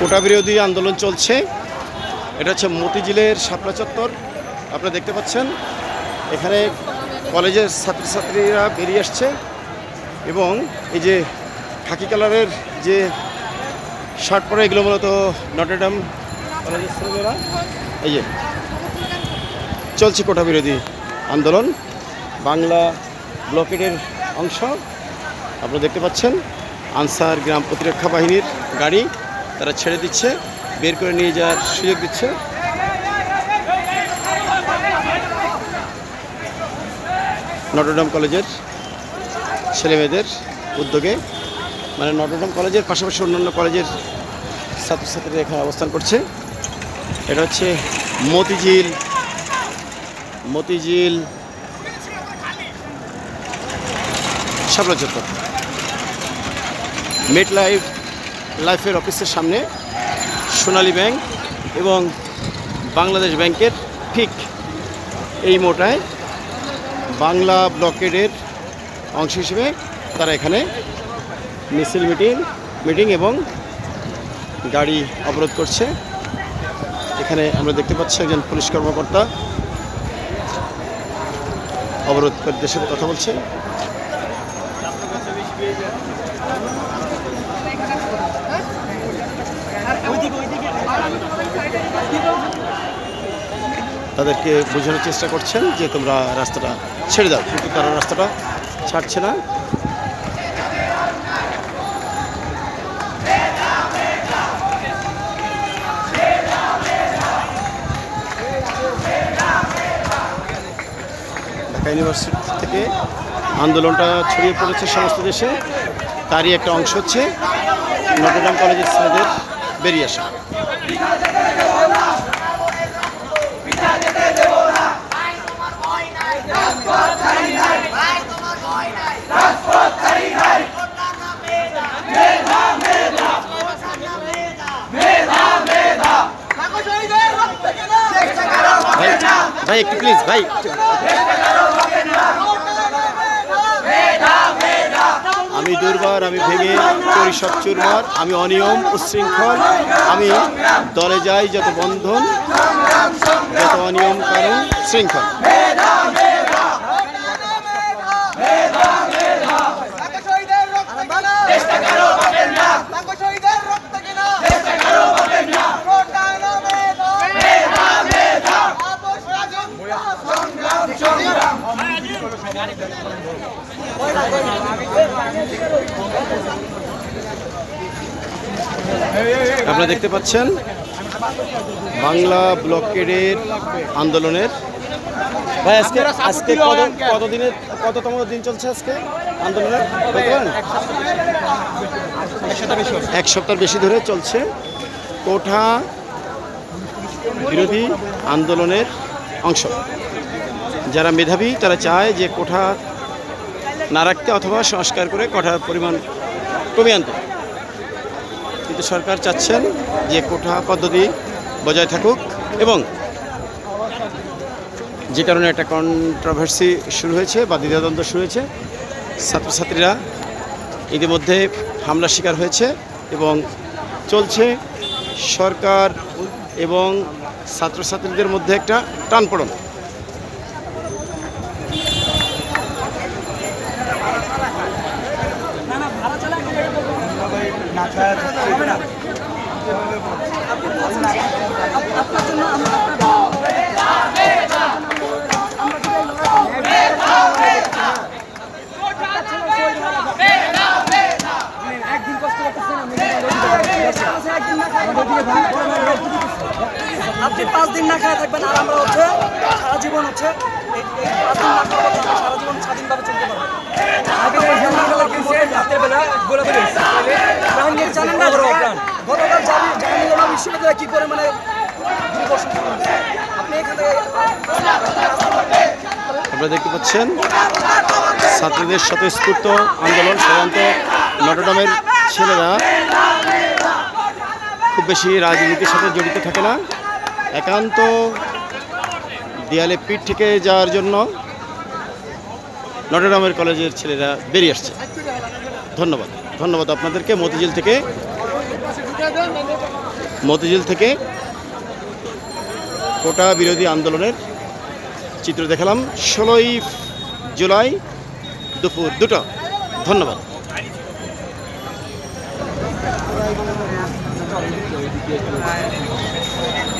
কোটা বিরোধী আন্দোলন চলছে। এটা হচ্ছে মতিঝিলের শাপলা চত্বর। আপনারা দেখতে পাচ্ছেন, এখানে কলেজের ছাত্রছাত্রীরা বেরিয়ে আসছে এবং এই যে খাকি কালারের যে শার্ট পরে, এগুলো মূলত নটরডাম কলেজের ছেলেমেয়েরা। এই যে চলছে কোটা বিরোধী আন্দোলন। বাংলা ব্লকেটের অংশ, আপনারা দেখতে পাচ্ছেন, আনসার গ্রাম প্রতিরক্ষা বাহিনীর গাড়ি। তারা ছেড়ে দিচ্ছে, বের করে নিয়ে যাওয়ার সুযোগ দিচ্ছে। নটরডাম কলেজের ছেলেমেয়েদের উদ্যোগে মানে নটরডাম কলেজের পাশাপাশি অন্যান্য কলেজের ছাত্রছাত্রীরা এখানে অবস্থান করছে। এটা হচ্ছে মতিঝিল মতিঝিল শাপলা চত্বর মেট লাইফ লাইফের অফিসের সামনে সোনালী ব্যাংক এবং বাংলাদেশ ব্যাংকের ঠিক এই মোটায় বাংলা ব্লকেডের অংশ হিসেবে তারা এখানে মিছিল মিটিং মিটিং এবং গাড়ি অবরোধ করছে। এখানে আমরা দেখতে পাচ্ছি একজন পুলিশ কর্মকর্তা অবরোধ অবরোধকারীদের সাথে কথা বলছে। তাদেরকে বোঝানোর চেষ্টা করছেন যে তোমরা রাস্তাটা ছেড়ে দাও, কিন্তু তারা রাস্তাটা ছাড়ছে না। ইউনিভার্সিটি থেকে আন্দোলনটা ছড়িয়ে পড়েছে সমস্ত দেশে, তারই একটা অংশ হচ্ছে নটরডাম কলেজের ছেলেদের বেরিয়ে আসা। ভাই, একটু প্লিজ ভাই। আমি দুর্বার, আমি ভেঙে করি সব চুরমার, আমি অনিয়ম, উচ্ছৃঙ্খল, আমি দলে যাই যত বন্ধন, যত অনিয়ম কারণ শৃঙ্খল চেষ্টা করো পাবেন না শহীদের রক্ত কিনা চেষ্টা করো পাবেন না মেধা মেধা আপোষ রাজন্ত্র সংগ্রাম সংগ্রাম আপনারা দেখতে পাচ্ছেন বাংলা ব্লকেডের আন্দোলনের ভাই আজকে আজকে কত কতদিনের কততম দিন চলছে আজকে আন্দোলনের? এক সপ্তাহ বেশি ধরে চলছে। কোঠা বিরোধী আন্দোলনের অংশ। যারা মেধাবী, তারা চায় যে কোঠা না রাখতে অথবা সংস্কার করে কোঠার পরিমাণ কমিয়ে আনতে। কিন্তু সরকার চাচ্ছেন যে কোঠা পদ্ধতি বজায় থাকুক এবং যে কারণে একটা কন্ট্রোভার্সি শুরু হয়েছে বা দ্বিধাদ্বন্দ্ব শুরু হয়েছে, ছাত্রছাত্রীরা ইতিমধ্যে হামলার শিকার হয়েছে এবং চলছে সরকার এবং ছাত্রছাত্রীদের মধ্যে একটা টানপড়ন। একদিন কষ্ট আপনি পাঁচ দিন না খায় থাকবেন আর আমরা হচ্ছে সারা জীবন হচ্ছে এই এই পাঁচ দিন না খাওয়া সারা জীবন স্বাধীনভাবে চলতে পারব। আগে এই হামলা খেলা কি করে গতকাল জানি বিশ্ববিদ্যালয় কি মানে আপনারা দেখতে পাচ্ছেন ছাত্রীদের স্বতঃস্ফূর্ত আন্দোলন সাধারণত নটরডামের ছেলেরা খুব বেশি রাজনীতির সাথে জড়িত থাকে না। একান্ত দেয়ালে পিঠ থেকে যাওয়ার জন্য নটরডামের কলেজের ছেলেরা বেরিয়ে আসছে। ধন্যবাদ। ধন্যবাদ আপনাদেরকে মতিঝিল থেকে। মতিঝিল থেকে কোটা বিরোধী আন্দোলনের চিত্র দেখালাম। ষোলোই জুলাই দুপুর দুটো। ধন্যবাদ। Thank you.